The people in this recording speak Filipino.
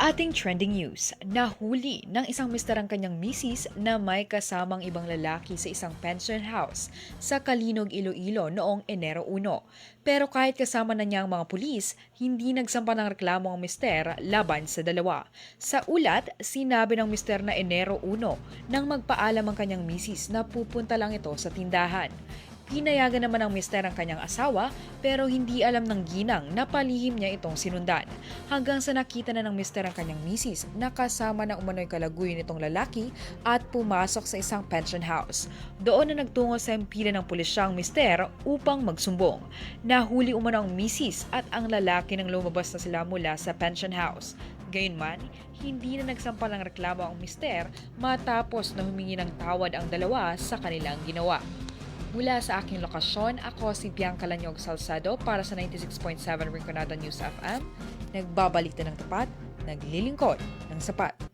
Ating trending news, nahuli ng isang mister ang kanyang misis na may kasamang ibang lalaki sa isang pension house sa Kalinog, Iloilo noong Enero 1. Pero kahit kasama na niya ang mga pulis, hindi nagsampa ng reklamo ang mister laban sa dalawa. Sa ulat, sinabi ng mister na Enero 1 nang magpaalam ang kanyang misis na pupunta lang ito sa tindahan. Pinayagan naman ng mister ang kanyang asawa pero hindi alam ng ginang na palihim niya itong sinundan. Hanggang sa nakita na ng mister ang kanyang misis na kasama ng umano'y kalaguyo nitong lalaki at pumasok sa isang pension house. Doon na nagtungo sa empila ng pulisya ang mister upang magsumbong. Nahuli umano ang misis at ang lalaki nang lumabas na sila mula sa pension house. Gayunman, hindi na nagsampa ng reklamo ang mister matapos na humingi ng tawad ang dalawa sa kanilang ginawa. Mula sa aking lokasyon, ako si Bianca Lanyog Salsado para sa 96.7 Rinconada News FM. Nagbabalik na ng tapat, naglilingkod ng sapat.